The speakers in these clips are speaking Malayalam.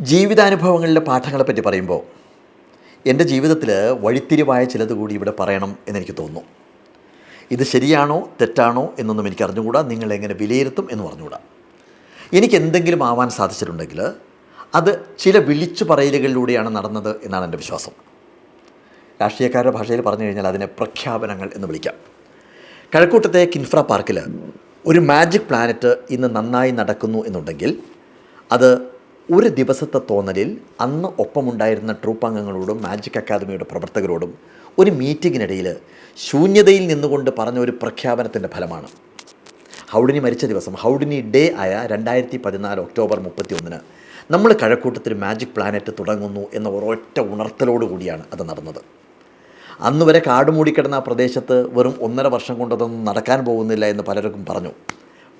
ജീവിതാനുഭവങ്ങളിലെ പാഠങ്ങളെ പറ്റി പറയുമ്പോൾ എന്റെ ജീവിതത്തിൽ വഴിത്തിരിവായ ചിലത് കൂടി ഇവിടെ പറയണം എന്നെനിക്ക് തോന്നുന്നു. ഇത് ശരിയാണോ തെറ്റാണോ എന്നൊന്നും എനിക്ക് അറിഞ്ഞുകൂടാ നിങ്ങളെങ്ങനെ വിലയിരുത്തും എന്ന് പറഞ്ഞുകൂടാ. എനിക്ക് എന്തെങ്കിലും ആവാൻ സാധിച്ചിട്ടുണ്ടെങ്കിൽ അത് ചില വിളിച്ചു പറയലുകളിലൂടെയാണ് നടന്നത് എന്നാണ് എന്റെ വിശ്വാസം. രാഷ്ട്രീയക്കാരുടെ ഭാഷയിൽ പറഞ്ഞു കഴിഞ്ഞാൽ അതിനെ പ്രഖ്യാപനങ്ങൾ എന്ന് വിളിക്കാം. കഴക്കൂട്ടത്തെ കിൻഫ്ര പാർക്കിൽ ഒരു മാജിക് പ്ലാനറ്റ് ഇന്ന് നന്നായി നടക്കുന്നു എന്നുണ്ടെങ്കിൽ അത് ഒരു ദിവസത്തെ തോന്നലിൽ അന്ന് ഒപ്പമുണ്ടായിരുന്ന ട്രൂപ്പ് അംഗങ്ങളോടും മാജിക് അക്കാദമിയുടെ പ്രവർത്തകരോടും ഒരു മീറ്റിങ്ങിനിടയിൽ ശൂന്യതയിൽ നിന്നുകൊണ്ട് പറഞ്ഞ ഒരു പ്രഖ്യാപനത്തിന്റെ ഫലമാണ്. ഹൗഡിനി മരിച്ച ദിവസം ഹൗഡിനി ഡേ ആയ രണ്ടായിരത്തി പതിനാല് ഒക്ടോബർ മുപ്പത്തി ഒന്നിന് നമ്മൾ കഴക്കൂട്ടത്തിൽ മാജിക് പ്ലാനറ്റ് തുടങ്ങുന്നു എന്ന ഒരൊറ്റ ഉണർത്തലോടു കൂടിയാണ് അത് നടന്നത്. അന്ന് വരെ കാട് മൂടിക്കിടന്ന ആ പ്രദേശത്ത് വെറും ഒന്നര വർഷം കൊണ്ടതൊന്നും നടക്കാൻ പോകുന്നില്ല എന്ന് പലർക്കും പറഞ്ഞു.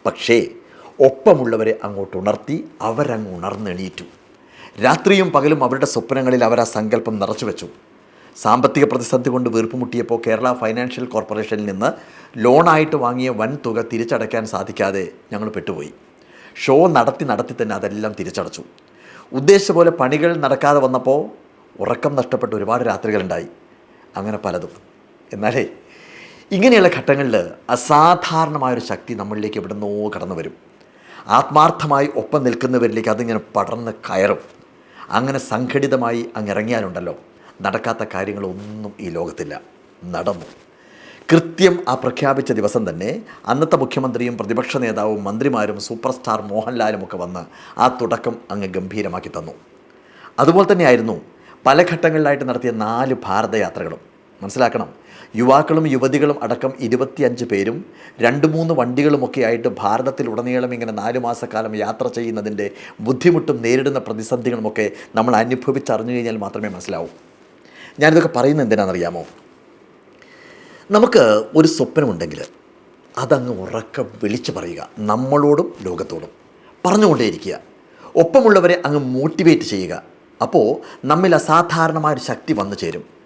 പക്ഷേ ഒപ്പമുള്ളവരെ അങ്ങോട്ട് ഉണർത്തി അവരങ്ങ് ഉണർന്നെണീറ്റു. രാത്രിയും പകലും അവരുടെ സ്വപ്നങ്ങളിൽ അവർ ആ സങ്കല്പം നിറച്ചു വെച്ചു സാമ്പത്തിക പ്രതിസന്ധി കൊണ്ട് വീർപ്പുമുട്ടിയപ്പോൾ കേരള ഫൈനാൻഷ്യൽ കോർപ്പറേഷനിൽ നിന്ന് ലോണായിട്ട് വാങ്ങിയ വൻ തുക തിരിച്ചടയ്ക്കാൻ സാധിക്കാതെ ഞങ്ങൾ പെട്ടുപോയി. ഷോ നടത്തി നടത്തി തന്നെ അതെല്ലാം തിരിച്ചടച്ചു. ഉദ്ദേശിച്ച പോലെ പണികൾ നടക്കാതെ വന്നപ്പോൾ ഉറക്കം നഷ്ടപ്പെട്ട ഒരുപാട് രാത്രികളുണ്ടായി. അങ്ങനെ പലതും. എന്നാലേ ഇങ്ങനെയുള്ള ഘട്ടങ്ങളിൽ അസാധാരണമായൊരു ശക്തി നമ്മളിലേക്ക് എവിടുന്നോ കടന്നു വരും ആത്മാർത്ഥമായി ഒപ്പം നിൽക്കുന്നവരിലേക്ക് അതിങ്ങനെ പടർന്ന് കയറും. അങ്ങനെ സംഘടിതമായി അങ്ങിറങ്ങിയാലുണ്ടല്ലോ നടക്കാത്ത കാര്യങ്ങളൊന്നും ഈ ലോകത്തില്ല. നടന്നു. കൃത്യം ആ പ്രഖ്യാപിച്ച ദിവസം തന്നെ അന്നത്തെ മുഖ്യമന്ത്രിയും പ്രതിപക്ഷ നേതാവും മന്ത്രിമാരും സൂപ്പർ സ്റ്റാർ മോഹൻലാലും ഒക്കെ വന്ന് ആ തുടക്കം അങ്ങ് ഗംഭീരമാക്കി തന്നു. അതുപോലെ തന്നെയായിരുന്നു പല ഘട്ടങ്ങളിലായിട്ട് നടത്തിയ നാല് ഭാരതയാത്രകളും. മനസ്സിലാക്കണം. യുവാക്കളും യുവതികളും അടക്കം ഇരുപത്തിയഞ്ച് പേരും രണ്ട് മൂന്ന് വണ്ടികളുമൊക്കെ ആയിട്ട് ഭാരതത്തിലുടനീളം ഇങ്ങനെ നാല് മാസക്കാലം യാത്ര ചെയ്യുന്നതിന്റെ ബുദ്ധിമുട്ടും നേരിടുന്ന പ്രതിസന്ധികളുമൊക്കെ നമ്മൾ അനുഭവിച്ചറിഞ്ഞു കഴിഞ്ഞാൽ മാത്രമേ മനസ്സിലാവൂ. ഞാനിതൊക്കെ പറയുന്നത് എന്തിനാണെന്നറിയാമോ? നമുക്ക് ഒരു സ്വപ്നമുണ്ടെങ്കിൽ അതങ്ങ് ഉറക്കം വിളിച്ചു പറയുക നമ്മളോടും ലോകത്തോടും. പറഞ്ഞുകൊണ്ടേയിരിക്കുക. ഒപ്പമുള്ളവരെ അങ്ങ് മോട്ടിവേറ്റ് ചെയ്യുക. അപ്പോൾ നമ്മിൽ അസാധാരണമായ ഒരു ശക്തി വന്നു ചേരും.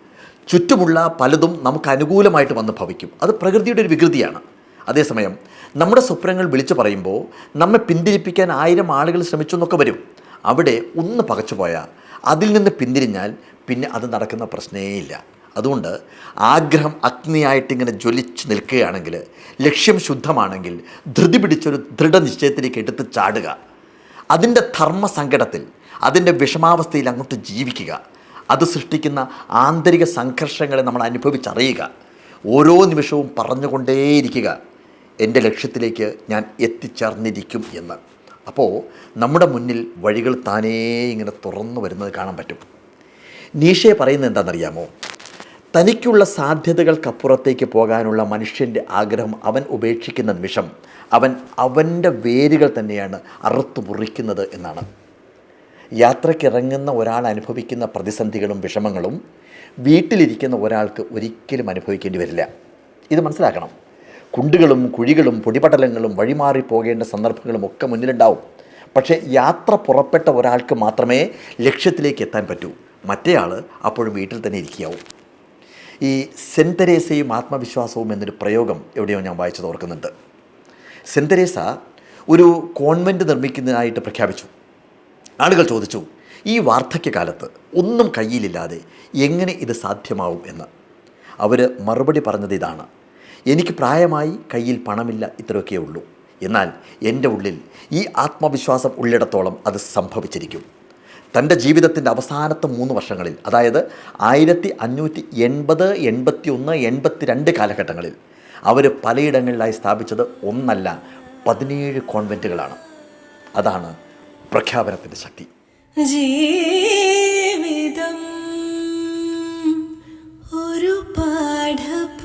ചുറ്റുമുള്ള പലതും നമുക്ക് അനുകൂലമായിട്ട് വന്ന് ഭവിക്കും. അത് പ്രകൃതിയുടെ ഒരു വികൃതിയാണ്. അതേസമയം നമ്മുടെ സ്വപ്നങ്ങൾ വിളിച്ചു പറയുമ്പോൾ നമ്മെ പിന്തിരിപ്പിക്കാൻ ആയിരം ആളുകൾ ശ്രമിച്ചു എന്നൊക്കെ വരും. അവിടെ ഒന്ന് പകച്ചുപോയാൽ അതിൽ നിന്ന് പിന്തിരിഞ്ഞാൽ പിന്നെ അത് നടക്കുന്ന പ്രശ്നേയില്ല അതുകൊണ്ട് ആഗ്രഹം അഗ്നിയായിട്ട് ഇങ്ങനെ ജ്വലിച്ച് നിൽക്കുകയാണെങ്കിൽ ലക്ഷ്യം ശുദ്ധമാണെങ്കിൽ ധൃതി പിടിച്ചൊരു ദൃഢനിശ്ചയത്തിലേക്ക് എടുത്ത് ചാടുക. അതിന്റെ ധർമ്മസങ്കടത്തിൽ അതിന്റെ വിഷമാവസ്ഥയിൽ അങ്ങോട്ട് ജീവിക്കുക. അത് സൃഷ്ടിക്കുന്ന ആന്തരിക സംഘർഷങ്ങളെ നമ്മൾ അനുഭവിച്ചറിയുക. ഓരോ നിമിഷവും പറഞ്ഞുകൊണ്ടേയിരിക്കുക. എന്റെ ലക്ഷ്യത്തിലേക്ക് ഞാൻ എത്തിച്ചേർന്നിരിക്കും എന്ന്. അപ്പോൾ നമ്മുടെ മുന്നിൽ വഴികൾ താനേ ഇങ്ങനെ തുറന്നു വരുന്നത് കാണാൻ പറ്റും. നീഷയെ പറയുന്നത് എന്താണെന്നറിയാമോ? തനിക്കുള്ള സാധ്യതകൾക്കപ്പുറത്തേക്ക് പോകാനുള്ള മനുഷ്യന്റെ ആഗ്രഹം അവൻ ഉപേക്ഷിക്കുന്ന നിമിഷം അവൻ അവന്റെ വേരുകൾ തന്നെയാണ് അറുത്തു മുറിക്കുന്നത് എന്നാണ്. യാത്രക്കിറങ്ങുന്ന ഒരാൾ അനുഭവിക്കുന്ന പ്രതിസന്ധികളും വിഷമങ്ങളും വീട്ടിലിരിക്കുന്ന ഒരാൾക്ക് ഒരിക്കലും അനുഭവിക്കേണ്ടി വരില്ല. ഇത് മനസ്സിലാക്കണം. കുണ്ടുകളും കുഴികളും പൊടിപടലങ്ങളും വഴിമാറി പോകേണ്ട സന്ദർഭങ്ങളും ഒക്കെ മുന്നിലുണ്ടാവും. പക്ഷേ യാത്ര പുറപ്പെട്ട ഒരാൾക്ക് മാത്രമേ ലക്ഷ്യത്തിലേക്ക് എത്താൻ പറ്റൂ. മറ്റേയാൾ അപ്പോഴും വീട്ടിൽ തന്നെ ഇരിക്കുകയാവും. ഈ സെൻതരേസയും തെരേസയും ആത്മവിശ്വാസവും എന്നൊരു പ്രയോഗം എവിടെയോ ഞാൻ വായിച്ചത് ഓർക്കുന്നുണ്ട്. സെൻതരേസ തെരേസ ഒരു കോൺവെന്റ് നിർമ്മിക്കുന്നതിനായിട്ട് പ്രഖ്യാപിച്ചു. ആളുകൾ ചോദിച്ചു ഈ വാർദ്ധക്യകാലത്ത് ഒന്നും കയ്യിലില്ലാതെ എങ്ങനെ ഇത് സാധ്യമാവും എന്ന്? അവർ മറുപടി പറഞ്ഞത് ഇതാണ് എനിക്ക് പ്രായമായി കയ്യിൽ പണമില്ല ഇത്രയൊക്കെ ഉള്ളൂ. എന്നാൽ എന്റെ ഉള്ളിൽ ഈ ആത്മവിശ്വാസം ഉള്ളിടത്തോളം അത് സംഭവിച്ചിരിക്കും. തന്റെ ജീവിതത്തിന്റെ അവസാനത്തെ മൂന്ന് വർഷങ്ങളിൽ അതായത് ആയിരത്തി അഞ്ഞൂറ്റി എൺപത് എൺപത്തി ഒന്ന് എൺപത്തി രണ്ട് കാലഘട്ടങ്ങളിൽ അവർ പലയിടങ്ങളിലായി സ്ഥാപിച്ചത് ഒന്നല്ല പതിനേഴ് കോൺവെന്റുകളാണ് അതാണ് പ്രഖ്യാപനത്തിന്റെ ശക്തി. ജീവിതം ഒരു പാഠപുസ്തകം.